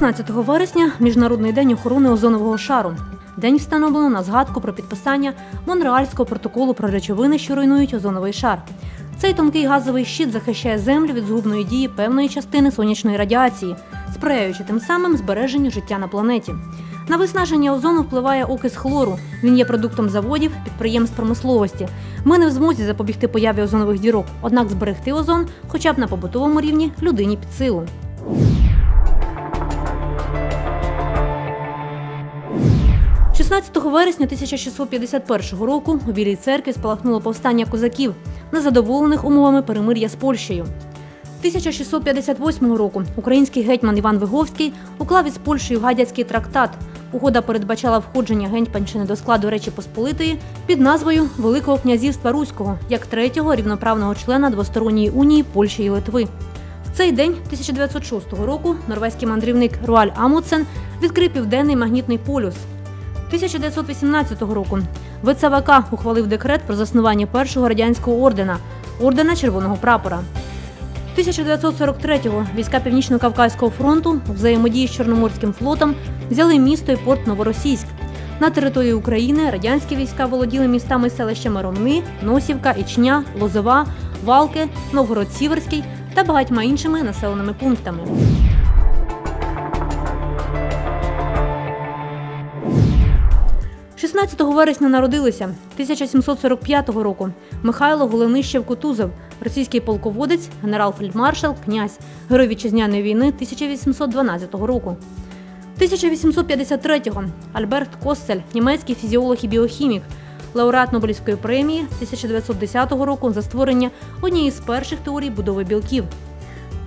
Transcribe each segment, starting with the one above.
16 вересня Міжнародний день охорони озонового шару. День встановлено на згадку про підписання Монреальського протоколу про речовини, що руйнують озоновий шар. Цей тонкий газовий щит захищає землю від згубної дії певної частини сонячної радіації, сприяючи тим самим збереженню життя на планеті. На виснаження озону впливає окис хлору. Він є продуктом заводів, підприємств промисловості. Ми не в змозі запобігти появі озонових дірок, однак зберегти озон, хоча б на побутовому рівні, людині під силу. – 16 вересня 1651 року у Білій церкві спалахнуло повстання козаків, незадоволених умовами перемир'я з Польщею. 1658 року український гетьман Іван Виговський уклав із Польщею гадяцький трактат. Угода передбачала входження Гетьманщини до складу Речі Посполитої під назвою Великого князівства Руського як третього рівноправного члена двосторонньої унії Польщі і Литви. В цей день 1906 року норвезький мандрівник Руаль Амуцен відкрив південний магнітний полюс. 1918 року ВЦВК ухвалив декрет про заснування першого радянського ордена ордена Червоного прапора. 1943-го війська Північно-Кавказького фронту у взаємодії з Чорноморським флотом взяли місто і порт Новоросійськ. На території України радянські війська володіли містами і селищами Ромни, Носівка, Ічня, Лозова, Валки, Новгород-Сіверський та багатьма іншими населеними пунктами. 16 вересня народилися 1745 року Михайло Голенищев Кутузов, російський полководець, генерал-фельдмаршал, князь, герой вітчизняної війни 1812 року. 1853-го Альберт Костель, німецький фізіолог і біохімік, лауреат Нобелівської премії 1910 року за створення однієї з перших теорій будови білків.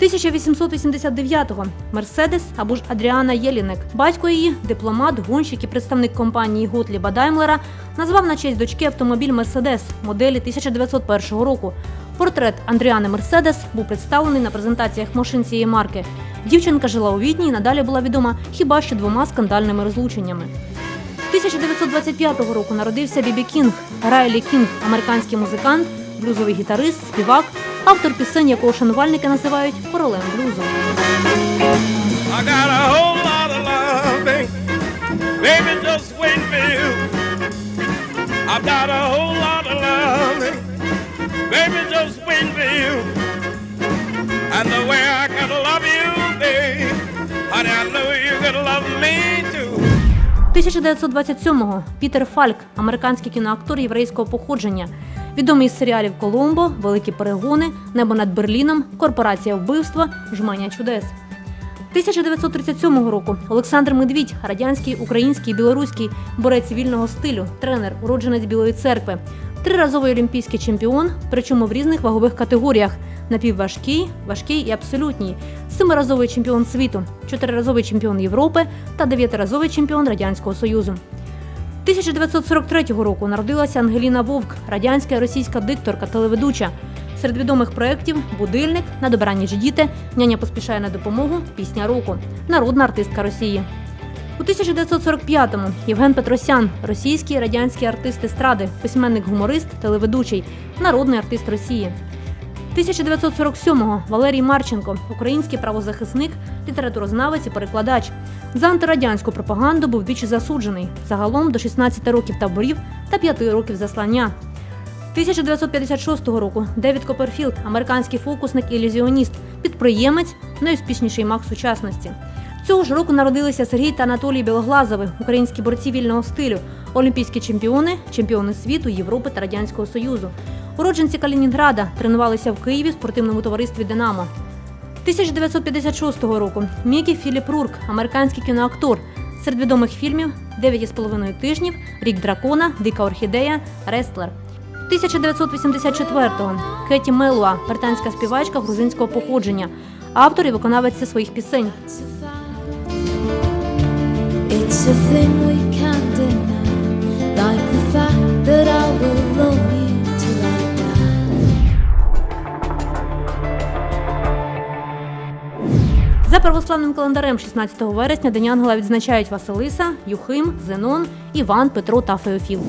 1889-го Мерседес або ж Адріана Єлінек. Батько її, дипломат, гонщик і представник компанії Готліба Даймлера, назвав на честь дочки автомобіль Мерседес моделі 1901 року. Портрет Андріани Мерседес був представлений на презентаціях машин цієї марки. Дівчинка жила у Відні і надалі була відома хіба що двома скандальними розлученнями. 1925 року народився Бібі Кінг, Райлі Кінг, американський музикант, блюзовий гітарист, співак, автор пісень, якого шанувальники називають королем блюзу. And the way I can love you, babe, honey, I know you can love me. 1927-го Пітер Фальк, американський кіноактор єврейського походження, відомий з серіалів Коломбо, Великі перегони, Небо над Берліном, Корпорація вбивства, Жмання чудес. 1937 року Олександр Медвідь, радянський, український, білоруський борець вільного стилю, тренер, уродженець Білої церкви, триразовий олімпійський чемпіон, причому в різних вагових категоріях: напівважкий, важкий і абсолютній, семиразовий чемпіон світу, чотириразовий чемпіон Європи та дев'ятиразовий чемпіон Радянського Союзу. 1943 року народилася Ангеліна Вовк, радянська і російська дикторка, телеведуча. Серед відомих проєктів Будильник, на добраніч діти, няня поспішає на допомогу, пісня року, народна артистка Росії. У 1945-му Євген Петросян, російський радянський артист естради, письменник-гуморист, телеведучий, народний артист Росії. 1947-го Валерій Марченко, український правозахисник, літературознавець і перекладач. За антирадянську пропаганду був двічі засуджений, загалом до 16 років таборів та 5 років заслання. 1956 року Девід Коперфілд, американський фокусник і ілюзіоніст, підприємець, найуспішніший маг сучасності. Цього ж року народилися Сергій та Анатолій Білоглазови, українські борці вільного стилю, олімпійські чемпіони, чемпіони світу, Європи та Радянського Союзу. Уродженці Калінінграда тренувалися в Києві в спортивному товаристві Динамо. 1956 року Мікі Філіп Рурк, американський кіноактор. Серед відомих фільмів «Дев'ять із половиною тижнів, Рік дракона, Дика орхідея, Рестлер. 1984-го Кеті Мелуа, британська співачка грузинського походження, автор і виконавець своїх пісень. It's a thing we can't deny, like the fact that I will love you. За православним календарем 16 вересня День Ангела відзначають Василиса, Юхим, Зенон, Іван, Петро та Феофіл.